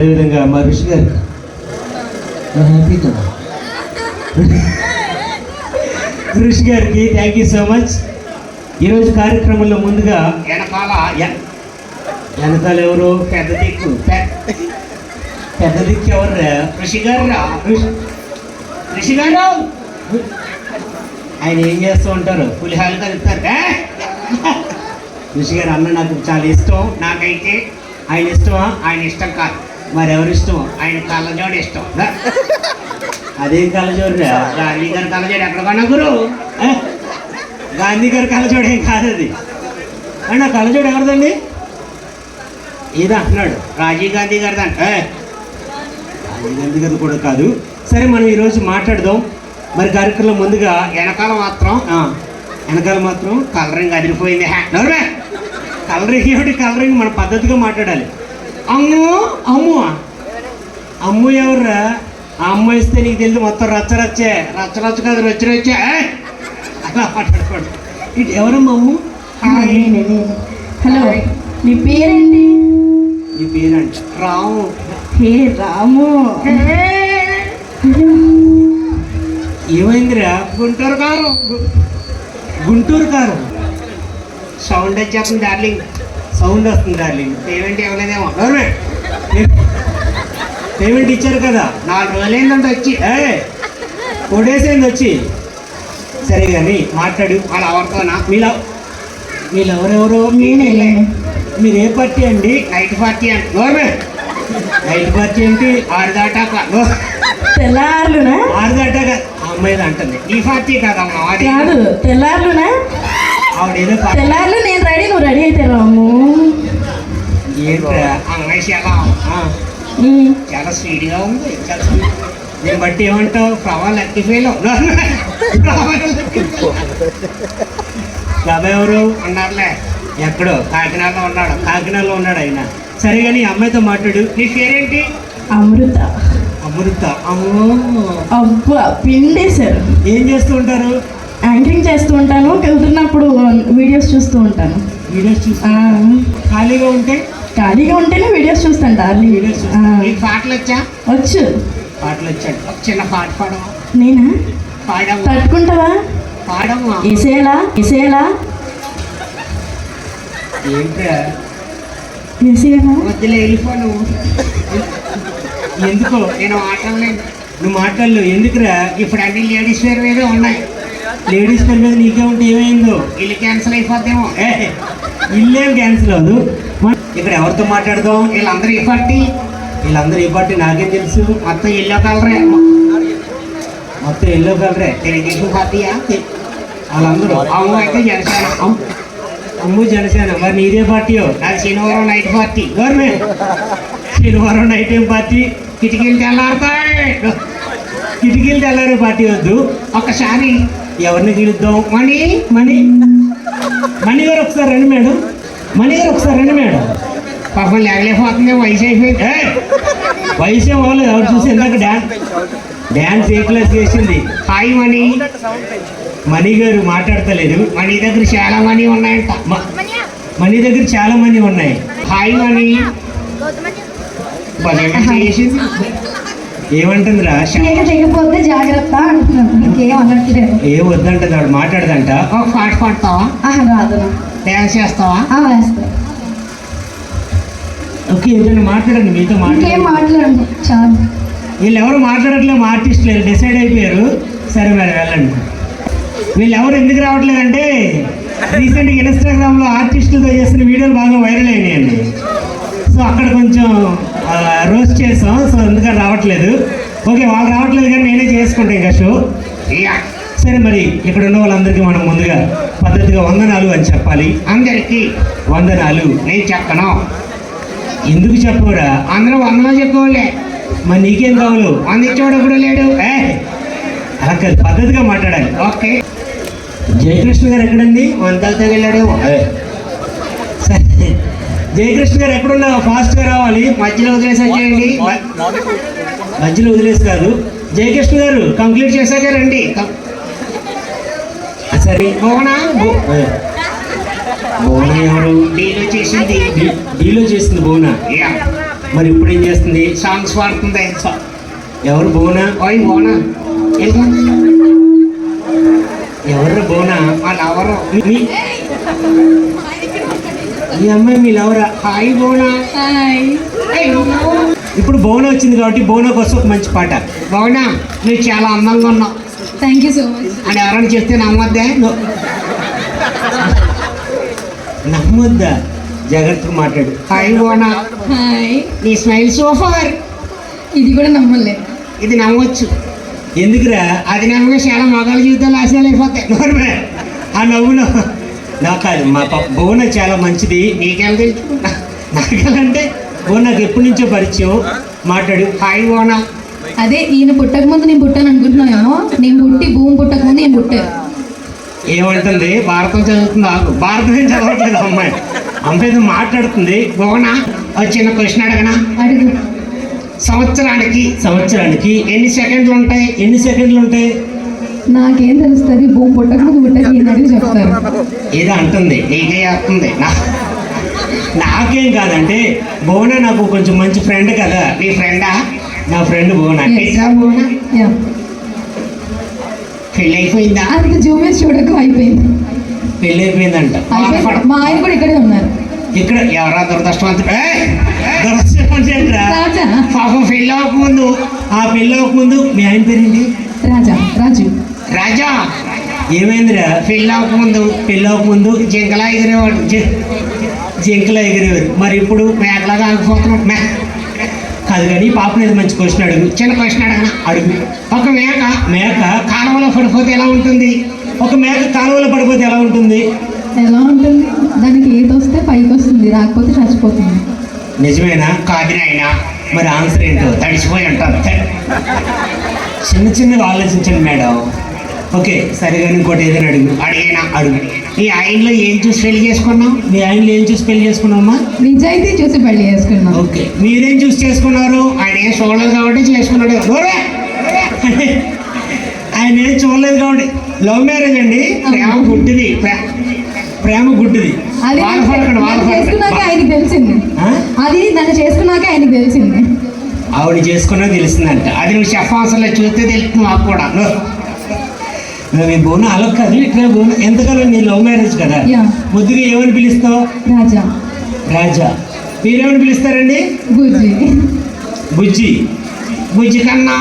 అదేవిధంగా మా ఋషి గారు. హ్యాపీ కదా ఋషి గారికి థ్యాంక్ యూ సో మచ్ ఈరోజు కార్యక్రమంలో ముందుగా వెనకాల వెనకాల ఎవరు? పెద్ద దిక్కు పెద్ద దిక్కు ఎవరు ఋషి గారు. ఋషి- గారు! ఆయన ఏం చేస్తూ ఉంటారు? పులిహాలు కలుపుతారు? ఋషి గారు అన్న నాకు చాలా ఇష్టం. నాకైతే ఆయన ఇష్టమా? ఆయన ఇష్టం కాదు. మరి ఎవరు ఇష్టమా? ఆయన కళ్ళజోడు ఇష్టం. అదేం కలజోడురా గాంధీ గారి కళ్ళజోడు ఎక్కడ కొన్నా గురు? గాంధీ గారి కలజోడు ఏం కాదు అది. అన్న కలజోడు ఎవరిదండి? ఇది అంటున్నాడు. రాజీవ్ గాంధీ గారిది అంట? రాజీవ్ గాంధీ గారు కూడా కాదు. సరే మనం ఈరోజు మాట్లాడదాం. మరి కార్యక్రమం ముందుగా వెనకాల మాత్రం వెనకాల మాత్రం కలరింగ్ అదిరిపోయింది. కలరింగ్ ఏమిటి? కలరింగ్ మన పద్ధతిగా మాట్లాడాలి. అమ్ము అమ్ము. అమ్ము ఎవర్రా? ఆ అమ్మ ఇస్తే నీకు తెలియదు మొత్తం రచ్చ రచ్చే. రచ్చ రచ్చ కాదు రచ్చ రచ్చే? అలా మాట్లాడుకోండి. ఇటు ఎవరమ్మా అమ్ము. హలో. నీ పేరేంటి? నీ పేరంట రాము. హే రాము. ఏమైందిరా? గుంటూరు గారు. గు- గుంటూరు కారు సౌండ్ వచ్చేస్తుంది డార్లింగ్. సౌండ్ వస్తుంది డార్లింగ్. పేమెంట్ ఇవ్వలేదేమో. ఎవరే పేమెంట్ ఇచ్చారు కదా. నాలుగు రోజులైందంటే వచ్చి. ఏ కొడేసేంది వచ్చి. సరే కానీ మాట్లాడు. వాళ్ళ ఎవరితోనా? మీలో వీళ్ళు ఎవరెవరో నేనే నేనే మీరు ఏ పార్టీ అండి? నైట్ పార్టీ అంటే. గోర్మే నైట్ పార్టీ ఏంటి? ఆరు దాటాక. తెల్లార్లునా? ఆరు దాటాక. అమ్మాయిది అంటుంది. నీ పార్టీ కాదమ్మా కాదు తెల్లార్లునా? తెల్లార్లు నేను రెడీ నువ్వు రెడీ అయితే రాము. చాలా స్వీట్గా ఉంది దీన్ని బట్టి ఏమంటావు? ప్రవా లక్కీ ఫెయిల్ బాబాయ్ ఎవరు? ఉన్నారులే. ఎక్కడో? కాకినాడలో ఉన్నాడు. కాకినాడలో ఉన్నాడు ఆయన. సరే కానీ ఈ అమ్మాయితో మాట్లాడు. నీ పేరేంటి? అమృత. అమృత. అమ్మో. అబ్బా పిండేశారు. ఏం చేస్తూ ఉంటారు? యాంకరింగ్ చేస్తూ ఉంటాను. వెళ్తున్నప్పుడు వీడియోస్ చూస్తూ ఉంటాను. వీడియోస్ చూసి ఆ, ఖాళీగా ఉంటే? ఖాళీగా ఉంటేనే వీడియోస్ చూస్తాను డార్లింగ్ వీడియోస్ పాటలు వచ్చా? వచ్చు. పాటలు వచ్చాడు ఒక చిన్న పాట పాడవా? నేనా? పాడమ్మా తట్టుకుంటావా? పాడమ్మా ఇసేలా ఇసేలా ఏంట్రా? నువ్వు. ఎందుకో? నేను మాట్లాడలేదు నువ్వు మాట్లాడలేవు. ఎందుకురా? ఇప్పుడు అన్ని లేడీస్ వేరు వేరే ఉన్నాయి. లేడీస్ పేరు మీద నీకే ఉంటే ఏమైందో? ఇల్లు క్యాన్సిల్ అయిపోద్దేమో. ఏ ఇల్లేం క్యాన్సిల్ అవ్వదు. ఇక్కడ ఎవరితో మాట్లాడదాం? వీళ్ళందరూ ఈ పార్టీ. వీళ్ళందరూ ఏ పార్టీ నాకేం తెలుసు? మొత్తం ఇల్లు కలరే మొత్తం ఎల్లో కలరే తెలుగుదేశం పార్టీయా వాళ్ళందరూ. అవును అయితే జనసేన. అమ్- అమ్ము జనసేన. మరి నీదే పార్టీయో? నాది శనివారం నైట్ పార్టీ. గవర్నమెంట్. శనివారం నైట్ ఏం పార్టీ? కిటికీలు తెల్లారుతాయి. కిటికీలు తెల్లారే పార్టీ వద్దు. ఒక్కసారి ఎవరిని గెలుద్దాం మణి మణి. మణి గారు ఒకసారి రండి మేడం. మణి గారు ఒకసారి రండి మేడం. పాపం లేగలేకపోతుంది వయసు అయిపోయింది. వయసు ఏం అవ్వలేదు. ఎవరు చూసి ఇందాక డ్యాన్స్ డ్యాన్స్ ఏ క్లాస్ చేసింది? హాయ్ మణి. మణి గారు మాట్లాడతలేదు. మణి దగ్గర చాలా మనీ ఉన్నాయంట. మణి దగ్గర చాలా మంది ఉన్నాయి. హాయ్ మణి. చేసింది. ఏమంటుందిరా? తీగ తెగిపోతే జాగ్రత్త అంటున్నాను. ఇంకేం అనట్లేదు ఏ వద్దంటది ఆవిడ మాట్లాడదంట. ఒక పాట పాడతావా? ఆహా రాదు. నాకు. డ్యాన్స్ చేస్తావా? ఆ, వేస్తా. ఓకే ఏదైనా మాట్లాడండి మీతో ఇంకేం మాట్లాడండి మాట్లాడండి చాలు. వీళ్ళు ఎవరు మాట్లాడట్లేదు మా ఆర్టిస్టులు డిసైడ్ అయిపోయారు. సరే మరి వెళ్ళండి. వీళ్ళు ఎవరు ఎందుకు రావట్లేదంటే రీసెంట్గా ఇన్స్టాగ్రామ్లో ఆర్టిస్టులతో చేస్తున్న వీడియోలు బాగా వైరల్ అయినాయండి. సో అక్కడ కొంచెం రోస్ట్ చేసాం సో అందుకని రావట్లేదు. ఓకే వాళ్ళు రావట్లేదు కానీ నేనే చేసుకుంటాను ఇంకా షో. సరే మరి ఇక్కడ ఉన్న వాళ్ళందరికీ మనం ముందుగా పద్ధతిగా వందనాలు అని చెప్పాలి. అందరికి వందనాలు. నేను చెప్పను. ఎందుకు చెప్పవురా? అందరూ వందలో చెప్పుకోలే మరి నీకేం కావాలి? అందించోడు కూడా లేడు? ఏ అలా కాదు పద్ధతిగా మాట్లాడాలి. ఓకే. జయకృష్ణ గారు ఎక్కడండి? వందలతో వెళ్ళాడు. జయకృష్ణ గారు ఎక్కడున్నా? ఫాస్ట్గా రావాలి. మధ్యలో వదిలేసి వచ్చేయండి మధ్యలో వదిలేసి కాదు జయకృష్ణ గారు కంప్లీట్ చేశాక రండి. సరే. ఏ. భువన ఎవరు? డీలో చేసింది. డీలో చేసింది భువన యా. మరి ఇప్పుడు ఏం చేస్తుంది? సాంగ్స్ పాడుతుంది. ఎవరు బోనా ఓయ్ ఎవరు బోనా వాళ్ళు ఎవరు మీ అమ్మాయి మీ లవరా? హాయ్ బోనా. హాయ్. ఇప్పుడు బోనా వచ్చింది కాబట్టి బోనా కోసం ఒక మంచి పాట. బోనా నువ్వు చాలా అందంగా ఉన్నావు. థ్యాంక్ యూ సో మచ్ అని ఎవరైనా చెప్తే నమ్మద్దే. నమ్మొద్దా? జాగ్రత్తగా మాట్లాడు. హాయ్ బోనా. హాయ్. నీ స్మైల్ సూపర్ ఇది కూడా నమ్మలే. ఇది నమ్మవచ్చు ఎందుకురా? అది నమ్మగా చాలా మగాళ్ళ జీవితాలు ఆశలు అయిపోతాయి. ఆ నవ్వు నవ్వు. నాకు కాదు మా పాప బోన చాలా మంచిది. నీకెలా తెలుసు నాకంటే బోన నాకు ఎప్పటి నుంచో పరిచయం. మాట్లాడు. హాయ్ బోనా అదే ఈయన పుట్టక ముందు నేను పుట్టాను అనుకుంటున్నాను నేను పుట్టి భూమి పుట్టక ముందు నేను పుట్టాను ఏమంటుంది భారతం చదువుతుంది. ఆగు. భారతం ఏం చదవట్లేదు అమ్మాయి. అమ్మాయి మాట్లాడుతుంది. బోనా ఒక చిన్న క్వశ్చన్ అడగనా? అడుగు. సంవత్సరానికి సంవత్సరానికి ఎన్ని సెకండ్లు ఉంటాయి? ఎన్ని సెకండ్లు ఉంటాయి? నాకేం తెలుస్తుంది? భూమి పుట్టక ముందు పుట్టక ఈయన అడిగి చెప్తారు. ఏదో అంటుంది. నీకే వస్తుంది నా నాకేం కాదంటే బోన నాకు కొంచెం మంచి ఫ్రెండ్ కదా. నీ ఫ్రెండా నా ఫ్రెండ్ బోన యా పెళ్ళి అయిపోయిందా అంత జూమ్ వేసి చూడక అయిపోయింది. పెళ్ళి అయిపోయిందంట అయిపోయింది మా ఆయన కూడా ఇక్కడే ఉన్నారు. ఇక్కడ ఎవరా దురదృష్టవంతుడు! దురదృష్టం పాపం పెళ్ళి అవ్వకముందు ఆ పెళ్ళి ముందు మీ ఆయన పేరేంటి? రాజా రాజు. రాజా ఏమైందిరా? పెళ్ళి అవ్వకముందు పెళ్ళి ముందు జింకలా ఎగిరేవాడు. జింకలు ఎగిరేవారు. మరి ఇప్పుడు మేకలాగా ఆగిపోతున్నాడు. మే కాదు కానీ పాప మీద మంచి క్వశ్చన్ అడుగు. చిన్న క్వశ్చన్ అడగనా? అడుగు. ఒక మేక మేక కాలువలో పడిపోతే ఎలా ఉంటుంది? ఒక మేక కాలువలో పడిపోతే ఎలా ఉంటుంది? ఎలా ఉంటుంది? దానికి ఏది వస్తే పైకి వస్తుంది రాకపోతే చచ్చిపోతుంది. నిజమేనా? కాదు నాయన మరి ఆన్సర్ ఏంటో? తడిసిపోయి ఉంటారు. చిన్న చిన్నగా ఆలోచించండి మేడం. ఓకే సరే కానీ ఇంకోటి ఏదైనా అడుగు. అడిగినా? అడుగు. ఈ ఆయనలో ఏం చూసి పెళ్ళి చేసుకున్నావు? మీ ఆయనలో ఏం చూసి పెళ్ళి చేసుకున్నామా నిజాయితీ చూసి పెళ్ళి చేసుకున్నాం. ఓకే మీరేం చూసి చేసుకున్నారు? ఆయన ఏం చూడలేదు కాబట్టి చేసుకున్నాడు! ఆయన ఏం చూడలేదు కాబట్టి. లవ్ మ్యారేజ్ అండి. ప్రేమ గుడ్డిది. ప్రే- ప్రేమ గుడ్డిది. అది చేసుకున్నాకే ఆయనకి తెలిసింది? అది నన్ను చేసుకున్నాకే ఆయనకి తెలిసింది. ఆవిడ చేసుకున్నా తెలిసిందంట అది నువ్వు చెప్పవసరం లేదు చూస్తే తెలుస్తుంది మాకు కూడా. మీ బోన. అలా కాదు ఇట్లా బోన? ఎంతకాలం నీ లవ్ మ్యారేజ్ కదా. ముద్దుగా ఏమని పిలుస్తావు? రాజా. రాజా. మీరేమని పిలుస్తారండి? బుజ్జి. బుజ్జి. బుజ్జి కన్నా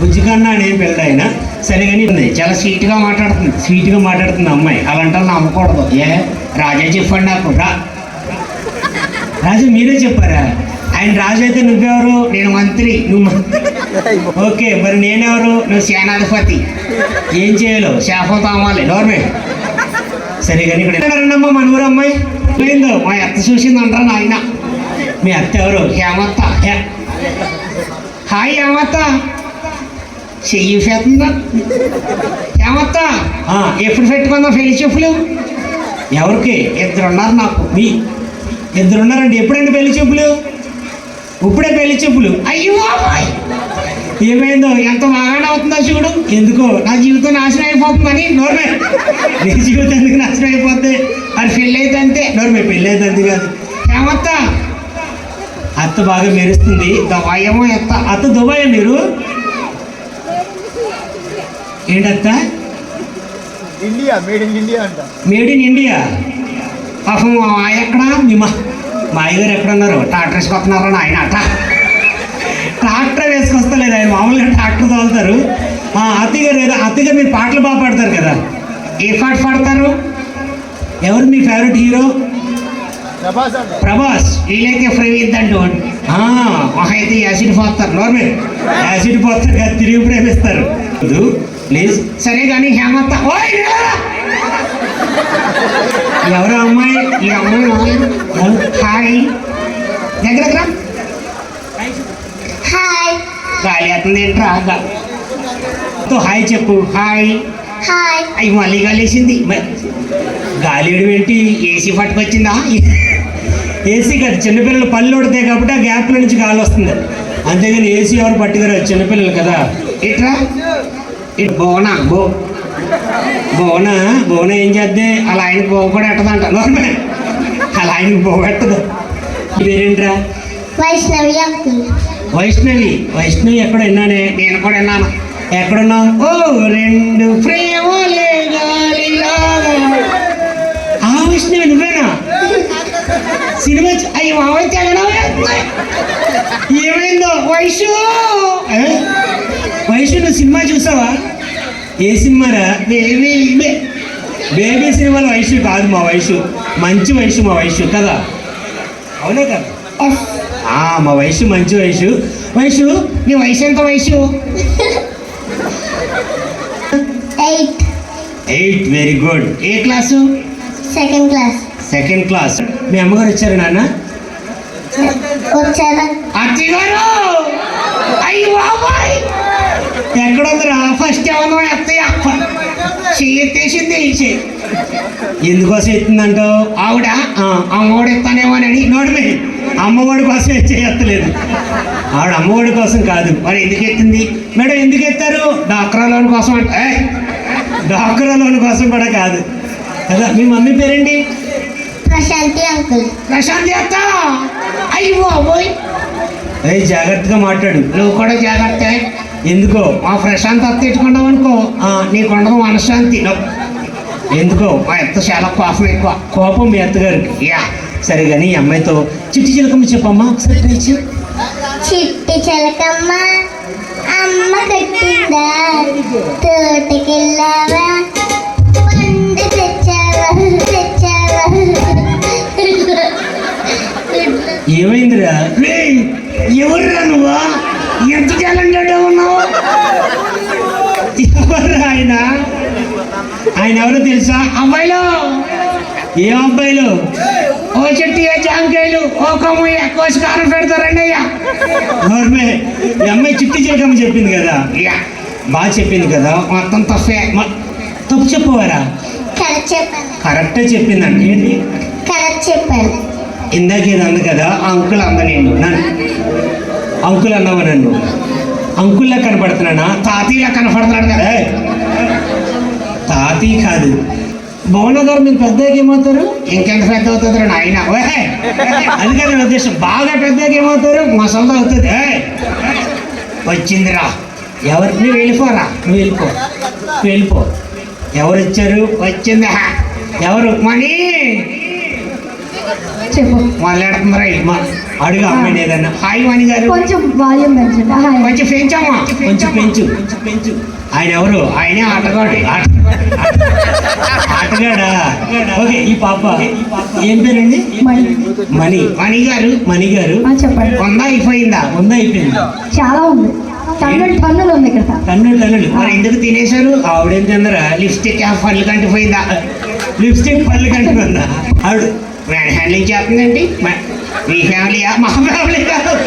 బుజ్జి కన్నా అనే పిల్లడు ఆయన సరే కానీ ఉంది. చాలా స్వీట్గా మాట్లాడుతుంది. స్వీట్గా మాట్లాడుతుంది అమ్మాయి. అలాంటి నమ్మకూడదు. ఏ? రాజా చెప్పండి నాకు. రా. రాజా మీరే చెప్పారా? ఆయన రాజు అయితే నువ్వెవరు? నేను మంత్రి. నువ్వు ఓకే మరి నేనెవరు? నువ్వు సేనాధిపతి. ఏం చేయాలో శాపం తామాలి గవర్నమెంట్ సరే కానీ ఇక్కడ ఎక్కడన్నారమ్మా మన ఊరు అమ్మాయి. పోయిందో మా అత్త చూసింది అంటారా నాయన. మీ అత్త ఎవరు? హేమత్త హాయ్ హేమత్త చెయ్యి చేస్తుందా హేమత్త ఎప్పుడు పెట్టుకుందాం? పెళ్ళి చెప్పులు ఎవరికి? ఇద్దరు ఉన్నారు నాకు. మీ. ఇద్దరు ఉన్నారండి ఎప్పుడండి పెళ్ళి చెప్పులు ఇప్పుడే పెళ్ళి చూపులు అయ్యో ఏమైందో? ఎంత బాగానే అవుతుందో చూడు. ఎందుకో? నా జీవితం నాశనం అయిపోతుందని నోర్మే. నీ జీవితం ఎందుకు నాశనం అయిపోద్ది? అది పెళ్ళి అయితే అంతే. నోర్మే పెళ్ళి అయితే అంతే కాదు. హేమత్త అత్త బాగా మెరుస్తుంది. దవాయమో ఎత్త అత్త. దుబాయ్ మీరు? ఏంటత్త? ఇండియా మేడ్ ఇన్ ఇండియా అంట. మేడ్ ఇన్ ఇండియా పాపం ఎక్కడ? మీ మా మా అయ్యగారు ఎక్కడ ఉన్నారు ట్రాక్టర్ వేసుకొస్తున్నారా నాయన? అట ట్రాక్టర్ వేసుకొస్తలేదు ఆయన. మామూలుగా ట్రాక్టర్ తోలుతారు. ఆ, అత్తయ్య గారు ఏదో గారు మీరు పాటలు బాగా పాడతారు కదా. ఏ పాట పాడతారు? ఎవరు మీ ఫేవరెట్ హీరో ప్రభాస్ వీలైతే ఫ్రీ ఇద్దంటూ అయితే యాసిడ్ పోతారు నోర్మే యాసిడ్ పోస్తారు కదా తిరిగి ప్రేమిస్తారు. ప్లీజ్ సరే కానీ నిలవరా. ఎవరు అమ్మాయి? ఈ అమ్మాయి. హాయ్. దగ్గర రా. హాయ్. గాలి అతను ఏంట్రా? హాయ్ చెప్పు. హాయ్. హాయ్. అయ్యి మళ్ళీ గాలి ఏడు ఏంటి? ఏసీ పట్టుకొచ్చిందా? ఏసీ కాదు చిన్నపిల్లలు పళ్ళు ఉడతాయి కాబట్టి ఆ గ్యాప్ల నుంచి గాలి వస్తుంది. అంతేగాని ఏసీ ఎవరు పట్టుకురారు? చిన్నపిల్లలు కదా. ఇట్రా ఇట్ బోనా? బో బోనా బోనా ఏం చేద్దే? అలా ఆయనకి నోర్మే అలా ఆయనకి పోగొట్టదు పేరేంట్రా వైష్ణవి వైష్ణవి. వైష్ణవి ఎక్కడ విన్నానే? నేను కూడా విన్నాను. ఎక్కడున్నావు? ఓ రెండు ప్రేమలే. ఆ వైష్ణవి నువ్వేనా? సినిమా మామయ్య తెగడమే ఏమైందో? వైషు? వైషు నువ్వు సినిమా చూసావా? ఏ సినిమారా బేబీ బేబీ సినిమాలో వైషు కాదు మా వైషు. మంచి వైషు మా వైషు కదా? అవునా కదా? మా వయసు మంచి వయసు వయసు నీ వయసు ఎంత వయసు ఎయిట్ ఎయిట్ వెరీ గుడ్ ఏ class? Second class second class మీ అమ్మగారు వచ్చారు నాన్న? వచ్చారా. అత్తయ్య గారు! అయ్యి బాబాయ్ ఎక్కడుందిరా? ఫస్ట్ ఏమన్నా అత్తయ్య చేయెత్తేసింది ఎందుకోసం ఎత్తుందంటో ఆవిడ? అమ్మఒడి ఎత్తానేమోనని నోడమే అమ్మఒడి కోసం చేయత్తలేదు ఆవిడ అమ్మఒడి కోసం కాదు. మరి ఎందుకు ఎత్తింది? మేడం ఎందుకు ఎత్తారు? డాక్రా లోన్ కోసం అంటే డాక్రా లోన్ కోసం కూడా కాదు. కదా మీ మమ్మీ పేరేంటి? ప్రశాంతి అంకుల్. ప్రశాంత్ అత్త! అయ్యి అయ్యి జాగ్రత్తగా మాట్లాడు. నువ్వు కూడా జాగ్రత్త. ఎందుకో? మా ప్రశాంత్ అత్త ఎట్టుకున్నావు అనుకో? నీకు ఉండదు మనశ్శాంతి. నో. ఎందుకో? మా అత్త చాలా కోపం ఎక్కువ. కోపం మీ అత్తగారికి? యా. సరే కానీ ఈ అమ్మాయితో చిట్టి చిలకమ్మ చెప్పమ్మా. ఒకసారి ట్రై చేయి. చిట్టి చిలకమ్మ అమ్మ కట్టిందా తోటకెళ్ళావా? పండు తెచ్చావా? తెచ్చావా? ఏమైందిరా? రే ఎవర్రా నువ్వా? ఎంత టాలెంటెడ్ ఉన్నావు? ఆయన? ఆయన ఎవరో తెలుసా? అబ్బాయిలు ఏ అబ్బాయిలు? ఓ చెట్టు ఏ జాంకాయలు? ఓ కొమ్మ కోసి కారం పెడతారండి అయ్యా. నోర్మే ఈ అమ్మాయి చిట్టి చిలకమ్మ చెప్పింది కదా. యా. బాగా చెప్పింది కదా. మొత్తం తప్పే. తప్పు చెప్పవారా? కరెక్ట్ చెప్పిందండి కరెక్ట్ చెప్పాను. ఇందాక ఇది అంది కదా అంకుల్ అంద నేను నన్ను. అంకుల్ అన్నావు నన్ను అంకుల్లా కనపడుతున్నానా? తాతయ్యలా కనపడుతున్నాడు కదా! తాతయ్య కాదు. భువన గారు మీరు పెద్దగా ఏమవుతారు? ఇంకెంత పెద్ద అవుతుంది ఆయన ఓహే అది కాదు నా ఉద్దేశం. బాగా పెద్దగా ఏమవుతారు? మసల్దా అవుతుంది. ఏయ్! వచ్చిందిరా. ఎవరు నువ్వు వెళ్ళిపోరా. నువ్వు వెళ్ళిపో. నువ్వు వెళ్ళిపో. ఎవరు వచ్చారు? వచ్చింది. ఎవరు? మనీ చెప్పు. మాట్లాడుతున్నారా మా అడుగు అమ్మాయిని ఏదన్నా. హాయ్ మణి గారు. కొంచెం వాల్యూమ్ పెంచండి. హాయ్. కొంచెం పెంచమ్మా. కొంచెం పెంచు. కొంచెం పెంచు. ఆయన ఎవరు? ఆయనే ఆటగాడు. ఆట- ఆటగాడా? ఓకే ఈ పాప. ఏం పేరండి? మణి. మణి. గారు? మణి గారు. ఆ, చెప్పండి. ఉందా అయిపోయిందా? ఉందా అయిపోయింది. చాలా ఉంది. టన్నులు టన్నులు ఉంది ఇక్కడ. టన్నులు టన్నులు మరి ఎందుకు తినేశారు? ఆవిడేం తిందరా లిప్స్టిక్ పళ్ళు కంటిపోయిందా? లిప్స్టిక్ పళ్ళు కంటిపోయిందా? ఆవిడ హ్యాండ్లింగ్ చేస్తుందండి. మా- ఫ్యామిలీయా మా ఫ్యామిలీ కాదు.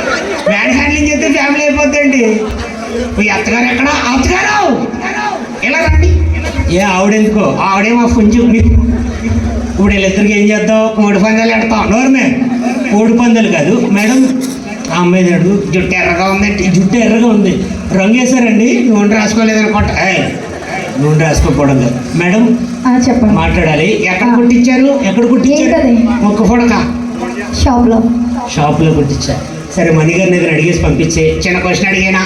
మ్యాన్ హ్యాండ్లింగ్ చేస్తే ఫ్యామిలీ అయిపోద్దండి. మీ అత్తగారు ఎక్కడ? అత్తగారు! ఎలా రండి. ఏ ఆవిడెందుకో? ఆవిడే మా పుంజు. ఇప్పుడు వీళ్ళిద్దరికి ఏం చేద్దాం? కోడి పందాలు పెడతాం నోరమే. కోడి పందాలు కాదు. మేడం ఆ అమ్మాయి అడుగు. జుట్టు ఎర్రగా ఉందండి. జుట్టు ఎర్రగా ఉంది. రంగు వేశారండి. నూనె రాసుకోలేదు అనుకుంటా ఏయ్, నూనె రాసుకోకపోవడం కాదు మేడం ఆ, చెప్పండి. మాట్లాడాలి. ఎక్కడ కుట్టించారు? ఎక్కడ కుట్టించారు? మొక్క పొడక షాప్లో. షాపులో కుట్టించారు సరే మణిగారిని దగ్గర అడిగేసి పంపించే. చిన్న క్వశ్చన్ అడిగేనా.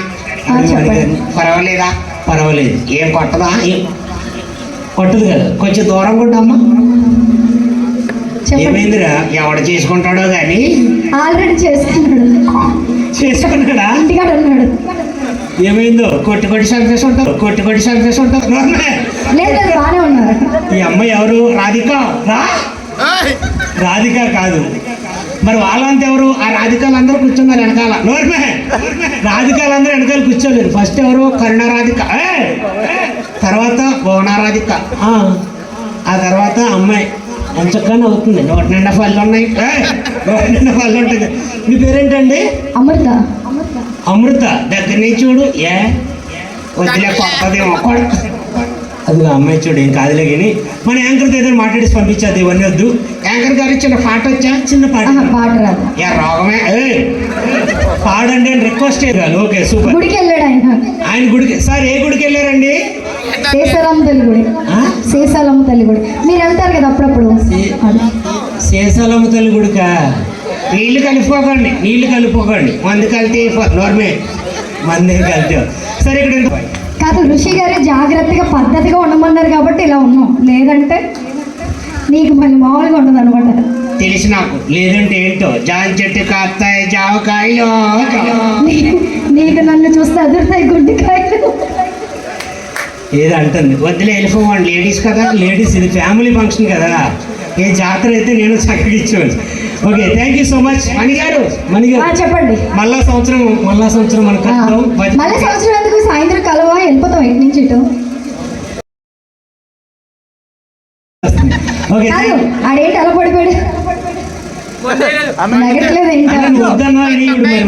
పర్వాలేదా? పర్వాలేదు. ఏం కొట్టదా? ఏం కొట్టదు కదా. కొంచెం దూరం కొట్టమ్మా. ఏమైందిరా? ఎవడ చేసుకుంటాడో కానీ ఆల్రెడీ చేసుకున్నాడు. చేసుకున్నాడా? ఇంటికాడ ఉన్నాడు. ఏమైందో? కొట్టి కొట్టి చంపేసి ఉంటావు. కొట్టి కొట్టి చంపేసి ఉంటావు. లేదు బాగానే ఉన్నారు. ఈ అమ్మాయి ఎవరు? రాధిక. రా. రాధిక కాదు. మరి వాళ్ళంతా ఎవరు? ఆ రాధికాలందరూ కూర్చున్నారు వెనకాల. నోర్మే రాధికాలందరూ వెనకాల కూర్చోలేరు. ఫస్ట్ ఎవరు? కరుణ రాధిక ఏయ్! తర్వాత భువన రాధిక ఆ. తర్వాత అమ్మాయి. ఎంచక్కనే అవుతుంది. నోటి నిండా పళ్ళు ఉన్నాయి! నోటి నిండా పళ్ళు ఉంటుంది. మీ పేరేంటండి? అమృత. అమృత. దగ్గర నుంచి చూడు. ఏ? వదిలే కొత్తదేమో. కొడ- అది అమ్మాయి చూడు ఏం కాదులే కానీ మన యాంకర్ దగ్గర మాట్లాడేసి పంపించేది ఇవన్నీ వద్దు. యాంకర్ గారు చిన్న పాట వచ్చా? చిన్న పాట. పాట రాదు. ఏ రోగమే పాడండి అని రిక్వెస్ట్ చేయాలి ఓకే సూపర్. గుడికి వెళ్ళాడు ఆయన. ఆయన గుడికి సార్ ఏ గుడికి వెళ్ళారండి? శేషాలమ్మ తల్లి గుడి? శేషాలమ్మ తల్లి గుడి. మీరు వెళ్తారు కదా అప్పుడప్పుడు. శేషాలమ్మ తల్లి గుడికా? నీళ్ళు కలుపుకోకండి నీళ్ళు కలుపుకోకండి మందు కలితే నోర్మే. మందు కలితే సరే ఇక్కడ కాదు ఋషి గారు జాగ్రత్తగా పద్ధతిగా ఉండమన్నారు కాబట్టి ఇలా ఉన్నాం. లేదంటే నీకు మళ్ళీ మామూలుగా ఉండదు అనమాట తెలిసి నాకు. లేదంటే ఏంటో? జాన్ చెట్టు కాస్తాయి జావకాయలు. నీకు నన్ను చూస్తే అదురుతాయి గుడ్డికాయలు ఏదో అంటుంది వద్దులే వెళ్ళిపోవండి. లేడీస్ కదా లేడీస్ ఇది ఫ్యామిలీ ఫంక్షన్ కదా. ఏ జాతర అయితే నేను చక్కగా ఇచ్చేవాడు okay thank you so much Mani garu Mani ఆ, గారు చెప్పండి. మళ్ళా సంవత్సరం మళ్ళా సంవత్సరం మనం ఆ, కలుద్దాం. మళ్ళీ సంవత్సరం ఎందుకు సాయంత్రం కలవా? వెళ్ళిపోతాం ఇటు నుంచి ఇటు. ఓకే ఆడేంటి అలా పడిపోయాడు.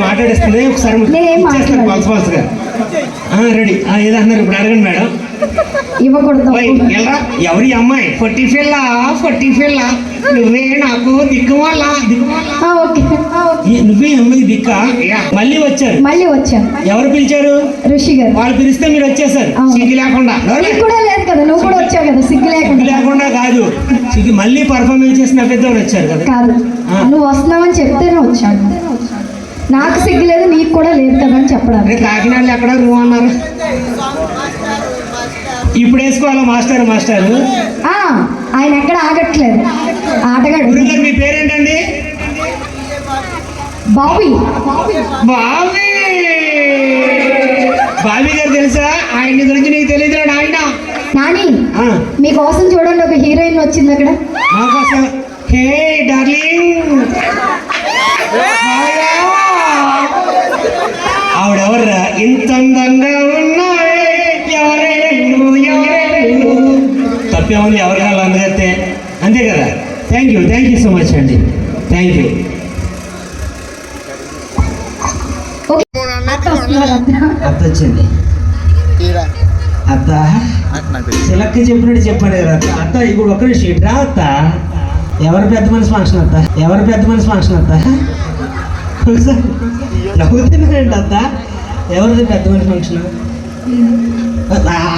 మాట్లాడేస్తుంది. ఒకసారి రెడీ. ఏదో అన్నారు ఇప్పుడు అడగండి మేడం. ఇవ్వకూడదు. ఎవరి అమ్మాయి? పొట్టి పిల్ల పొట్టి పిల్ల. నువ్వే నాకు. ఈ- నువ్వే అమ్మాయి దిక్క? మళ్ళీ వచ్చారు. మళ్ళీ వచ్చాం. ఎవరు పిలిచారు? ఋషి గారు. వాళ్ళు పిలిస్తే మీరు వచ్చేసారు. సిగ్గు లేకుండా. కూడా లేదు కదా నువ్వు కూడా వచ్చావు కదా సిగ్గు లేకుండా. లేకుండా కాదు. సిగ్గు మళ్ళీ పర్ఫార్మెన్స్ చేసిన పెద్దవాడు వచ్చారు కదా. కాదు. నువ్వు వస్తున్నావని చెప్తేనే వచ్చాను నాకు సిగ్గు లేదు నీకు కూడా లేదు కదా అని చెప్పడానికి. కాకినాడలో ఎక్కడ నువ్వు అన్నారు? ఇప్పుడు వేసుకోవాలా మాస్టర్ మాస్టర్? ఆయన ఎక్కడ ఆగట్లేదు. ఆటగాడు. మీ పేరేంటండి? బాబీ. బాబీ! బాబీ గారు తెలుసా? ఆయన గురించి నీకు తెలియదు ఆయన నాని మీకోసం చూడండి ఒక హీరోయిన్ వచ్చింది అక్కడ. హే చెప్పాడు కదా? అత్త ఇప్పుడు ఒక్క నిమిషం రా అత్త. ఎవరి పెద్ద మనిషి ఫంక్షన్ అత్త? ఎవరి పెద్ద మనిషి ఫంక్షన్ అత్త? ఒకసారి నవ్వుతున్నారండి అత్త. ఎవరిది పెద్ద మనిషి ఫంక్షన్?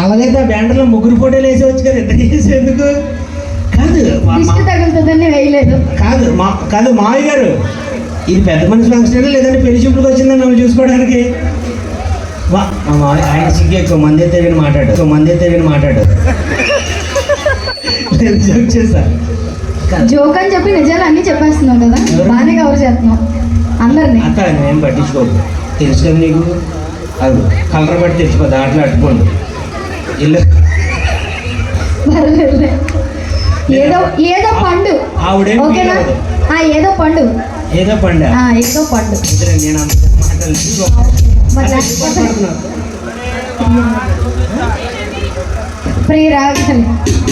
అలాగైతే ఆ బ్యాండర్లో ముగ్గురు ఫోటోలు వేసేవచ్చు కదా ఎంత వేసి ఎందుకు? కాదు కాదు మా కాదు మావయ్య గారు ఇది పెద్ద మనిషి ఫంక్షన్ లేదంటే పెళ్ళి చూపులకు వచ్చిందని నన్ను చూసుకోవడానికి? ఆయన సిగ్గు ఎక్కువ మంది అయితే విని మాట్లాడు ఎక్కువ మంది అయితే విని మాట్లాడు నేను జోక్ చేశా. జోక్ అని చెప్పి నిజాలు అన్ని చెప్పేస్తున్నావు కదా? బాగానే కవర్ చేస్తున్నావు. అందరినీ. అత్త నేను పట్టించుకోకు తెలుసు కదా నీకు? అది కలర్ బట్టి తెచ్చిపో దాంట్లో అట్టుకోండి ఇల్లు. ఏదో ఏదో పండు. ఆవిడేం ఓకేనా? ఏదో పండు. ఏదో పండ? ఏదో పండు. నేను అంత మాట్లాడలేదు. మరి లేకపోతే మాట్లాడుతున్నా. ప్రియ రాగాలి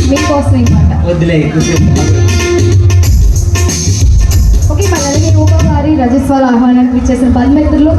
మీకోసం వద్దులే ఓకే మన అలాగే యోగా వారి రజస్వాల ఆహ్వానానికి ఇచ్చేసిన పది మిత్రులు